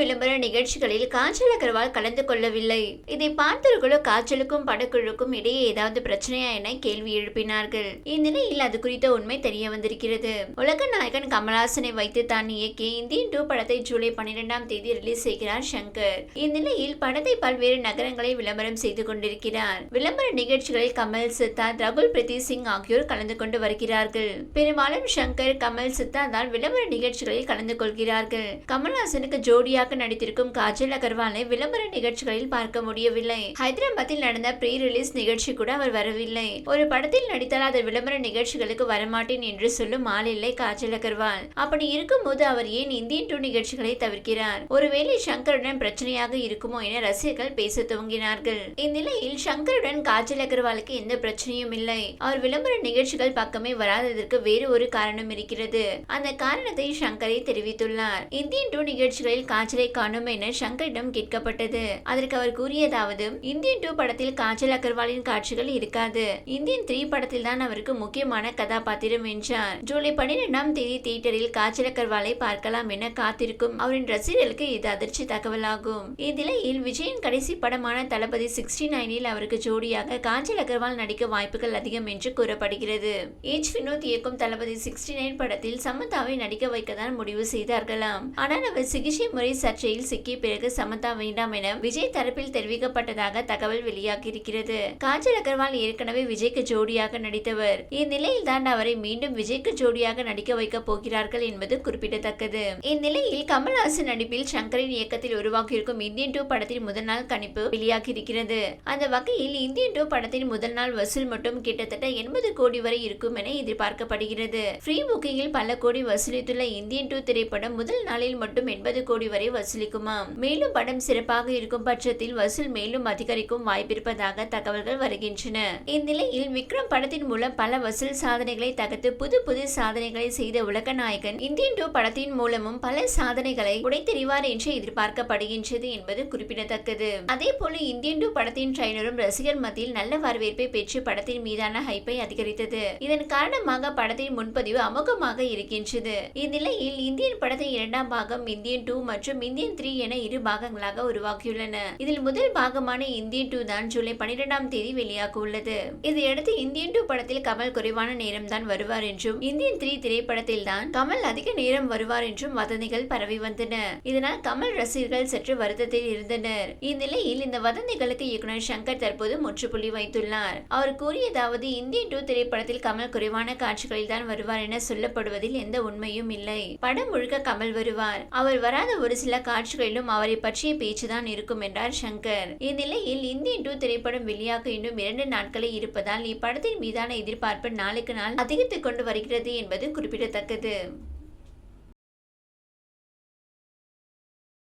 விளம்பர நிகழ்ச்சிகளில் காஜல் அகர்வால் கலந்து கொள்ளவில்லை. இதை பார்த்தவர்களோ காஜலுக்கும் படக்குழுக்கும் இடையே ஏதாவது பிரச்சனையா என கேள்வி எழுப்பினார்கள். இந்நிலையில் அது குறித்த உண்மை தெரிய வந்திருக்கிறது. உலக நாயகன் கமல்ஹாசனை வைத்து தான் இயக்கிய இந்தியன் டூ படத்தை ஜூலை பன்னிரெண்டாம் தேதி ரிலீஸ் செய்கிறார் சங்கர். இந்நிலையில் படத்தை பல்வேறு நகரங்களில் விளம்பரம் செய்து கொண்டிருக்கிறார். விளம்பர நிகழ்ச்சிகளில் கமல் சித்தார்த் ரகுல் பிரீத்தி சிங் ஆகியோர் கலந்து கொண்டு வருகிறார்கள். பெரும்பாலும் சங்கர் கமல் சித்தார்த் தான் விளம்பர நிகழ்ச்சிகளில் கலந்து கொள்கிறார்கள். கமல்ஹாசனுக்கு ஜோடியா ஜோடியாக நடித்திருக்கும் காஜல் அகர்வாலை விளம்பர நிகழ்ச்சிகளில் பார்க்க முடியவில்லை. ஹைதராபாத்தில் நடந்த ப்ரீ ரிலீஸ் நிகழ்ச்சி கூட அவர் வரவில்லை. ஒரு படத்தில் நடித்தால் அது விளம்பர நிகழ்ச்சிகளுக்கு வரமாட்டேன் என்று சொல்லும் ஆள் இல்லை காஜல் அகர்வால். அப்படி இருக்கும்போது அவர் ஏன் இந்தியன் டூ நிகழ்ச்சிகளை தவிர்க்கிறார்? ஒருவேளை சங்கருடன் பிரச்சனையாக இருக்குமோ என ரசிகர்கள் பேச துவங்கினார்கள். இந்நிலையில் சங்கருடன் காஜல் அகர்வாலுக்கு எந்த பிரச்சனையும் இல்லை. அவர் விளம்பர நிகழ்ச்சிகள் பக்கமே வராததற்கு வேறு ஒரு காரணம் இருக்கிறது. அந்த காரணத்தை சங்கரை தெரிவித்துள்ளார். இந்தியன் டூ நிகழ்ச்சிகளில் காஜல் காணும் என சங்கரிடம் கேட்கப்பட்டது. அதற்கு அவர் கூறியதாவது இந்தியன் டூ படத்தில் காஜல் அகர்வாலின் காட்சிகள் இருக்காது. இந்தியன் த்ரீ படத்தில் தான் அவருக்கு முக்கியமான கதாபாத்திரம் என்றார் ஜூலை பன்னிரெண்டாம் தேதி தியேட்டரில் காஜல் அகர்வாலை பார்க்கலாம் என காத்திருக்கும் அவரின் ரசிகர்களுக்கு இது அதிர்ச்சி தகவலாகும். இந்நிலையில் விஜயின் கடைசி படமான தளபதி சிக்ஸ்டி நைனில் அவருக்கு ஜோடியாக காஜல் அகர்வால் நடிக்க வாய்ப்புகள் அதிகம் என்று கூறப்படுகிறது. ஏஜ் வினோத் இயக்கும் தளபதி சிக்ஸ்டி நைன் படத்தில் சமந்தாவை நடிக்க வைக்கத்தான் முடிவு செய்தார்களாம். ஆனால் அவர் சிகிச்சை முறை சர்ச்சையில் சிக்கிய பிறகு சமந்தா வேண்டாம் என விஜய் தரப்பில் தெரிவிக்கப்பட்டதாக தகவல் வெளியாகியிருக்கிறது. காஜல் அகர்வால் ஏற்கனவே விஜய்க்கு ஜோடியாக நடித்தவர். இந்நிலையில் தான் அவரை மீண்டும் விஜய்க்கு ஜோடியாக நடிக்க வைக்க போகிறார்கள் என்பது குறிப்பிடத்தக்கது. இந்நிலையில் கமல்ஹாசன் நடிப்பில் சங்கரின் இயக்கத்தில் உருவாகியிருக்கும் இந்தியன் டூ படத்தின் முதல் நாள் கணிப்பு வெளியாகியிருக்கிறது. அந்த வகையில் இந்தியன் டூ படத்தின் முதல் நாள் வசூல் மட்டும் கிட்டத்தட்ட எண்பது கோடி வரை இருக்கும் என எதிர்பார்க்கப்படுகிறது. ஃப்ரீ புக்கிங்கில் பல கோடி வசூலித்துள்ள இந்தியன் டூ திரைப்படம் முதல் நாளில் மட்டும் எண்பது கோடி வரை வசூலிக்குமா? மேலும் படம் சிறப்பாக இருக்கும் பட்சத்தில் வசூல் மேலும் அதிகரிக்கும் வாய்ப்பிருப்பதாக தகவல்கள் வருகின்றன. இந்நிலையில் விக்ரம் படத்தின் மூலம் பல வசூல் சாதனைகளை தகர்த்து புது புது சாதனைகளை செய்த உலக நாயகன் இந்தியன் டூ படத்தின் மூலமும் பல சாதனைகளை உடைத்தெறிவார் என்று எதிர்பார்க்கப்படுகின்றது என்பது குறிப்பிடத்தக்கது. அதே போல இந்தியன் டூ படத்தின் ட்ரைலரும் ரசிகர் மத்தியில் நல்ல வரவேற்பை பெற்று படத்தின் மீதான ஹைப்பை அதிகரித்தது. இதன் காரணமாக படத்தின் முன்பதிவு அமோகமாக இருக்கின்றது. இந்நிலையில் இந்தியன் படத்தின் இரண்டாம் பாகம் இந்தியன் டூ மற்றும் இந்தியன் த்ரீ என இரு பாகங்களாக உருவாக்கியுள்ளன. இதில் முதல் பாகமான இந்தியன் டூ தான் ஜூலை பனிரெண்டாம் தேதி வெளியாக உள்ளது இதையடுத்து இந்தியன் டூ படத்தில் கமல் குறைவான நேரம் தான் வருவார் என்றும் இந்தியன் த்ரீ திரைப்படத்தில் தான் கமல் அதிக நேரம் வருவார் என்றும் வதந்திகள் பரவி வந்தன. இதனால் கமல் ரசிகர்கள் சற்று வருத்தத்தில் இருந்தனர். இந்நிலையில் இந்த வதந்திகளுக்கு இயக்குனர் சங்கர் தற்போது முற்றுப்புள்ளி வைத்துள்ளார். அவர் கூறியதாவது இந்தியன் டூ திரைப்படத்தில் கமல் குறைவான காட்சிகளில் தான் வருவார் என சொல்லப்படுவதில் எந்த உண்மையும் இல்லை. படம் முழுக்க கமல் வருவார். அவர் வராத ஒரு சில காட்சிகளிலும் அவரை பற்றிய பேச்சுதான் இருக்கும் என்றார் சங்கர். இந்நிலையில் இந்தி டூ திரைப்படம் வெளியாக இன்னும் இரண்டு நாட்களே இருப்பதால் இப்படத்தின் மீதான எதிர்பார்ப்பு நாளுக்கு நாள் அதிகரித்துக் கொண்டு வருகிறது என்பது குறிப்பிடத்தக்கது.